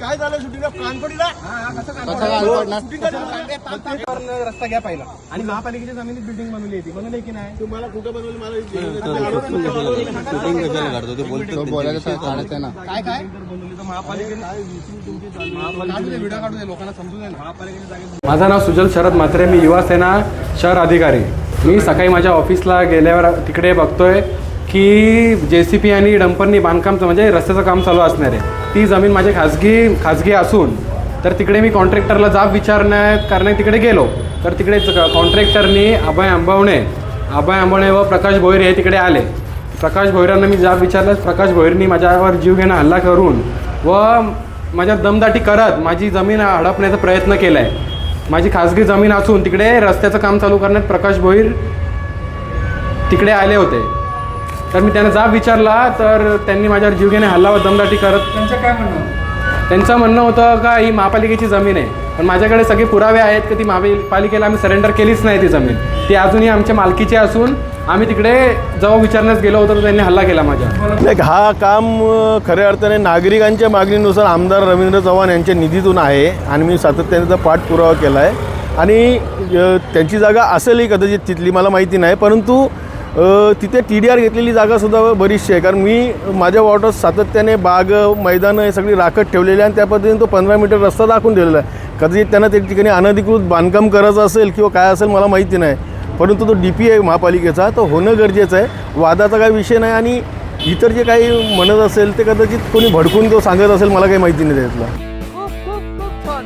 काय झालं शूटिंगला कानपडीला? रस्ता घ्या पहिला. आणि महापालिकेच्या जमिनीत बिल्डिंग बनवली होती. बनवली की नाही? तुम्हाला कुठं बनवली मला काय काय? माझं नाव सुजल शरद म्हात्रे मी युवा सेना शहर अधिकारी. मी सकाळी माझ्या ऑफिसला गेल्यावर तिकडे बघतोय की जे सी पी आणि डंपरनी बांधकामचं म्हणजे रस्त्याचं काम चालू असणार आहे. ती जमीन माझी खाजगी खाजगी असून तर तिकडे मी कॉन्ट्रॅक्टरला जाब विचारण्या कारण तिकडे गेलो. तर तिकडे कॉन्ट्रॅक्टरनी अभय आंबवणे अभय आंबवणे व प्रकाश भोईर हे तिकडे आले. प्रकाश भोईरांना मी जाब विचारल्यास प्रकाश भोईरनी माझ्यावर जीवघेणा हल्ला करून व माझ्या दमदाटी करत माझी जमीन हडपण्याचा प्रयत्न केला आहे माझी खाजगी जमीन असून तिकडे रस्त्याचं काम चालू करण्यात प्रकाश भोईर तिकडे आले होते. तर मी त्यांना जाब विचारला तर त्यांनी माझ्यावर जीव घेणे हल्ला व दमदाटी करत त्यांचं काय म्हणणं होतं? त्यांचं म्हणणं होतं का ही महापालिकेची जमीन आहे? पण माझ्याकडे सगळे पुरावे आहेत की ती महापालिकेला आम्ही सरेंडर केलीच नाही ती जमीन. ती अजूनही आमच्या मालकीची असून आम्ही तिकडे जेव्हा विचारण्यास गेलो होतो तर त्यांनी हल्ला केला माझ्या नाही हा काम अ, खऱ्या अर्थाने नागरिकांच्या मागणीनुसार आमदार रवींद्र चव्हाण यांच्या निधीतून आहे आणि मी सातत्याने त्याचा पाठपुरावा केला आहे आणि अ, त्यांची जागा असेलही कदाचित तिथली मला माहिती नाही परंतु तिथे टी डी आर घेतलेली जागासुद्धा बरीचशी आहे. कारण मी माझ्या वॉर्डात सातत्याने बाग मैदानं हे सगळी राखत ठेवलेली आहे आणि त्या पद्धतीने तो पंधरा मीटर रस्ता दाखवून दिलेला आहे. कदाचित त्यांना त्या ठिकाणी अनधिकृत बांधकाम करायचं असेल किंवा काय असेल मला माहिती नाही. परंतु तो डी पी आहे महापालिकेचा तो होणं गरजेचं आहे. वादाचा काही विषय नाही आणि इतर जे काही म्हणत असेल ते कदाचित कोणी भडकून तो सांगत असेल मला काही माहिती नाही त्यातलं. खूप खूप खूप छान.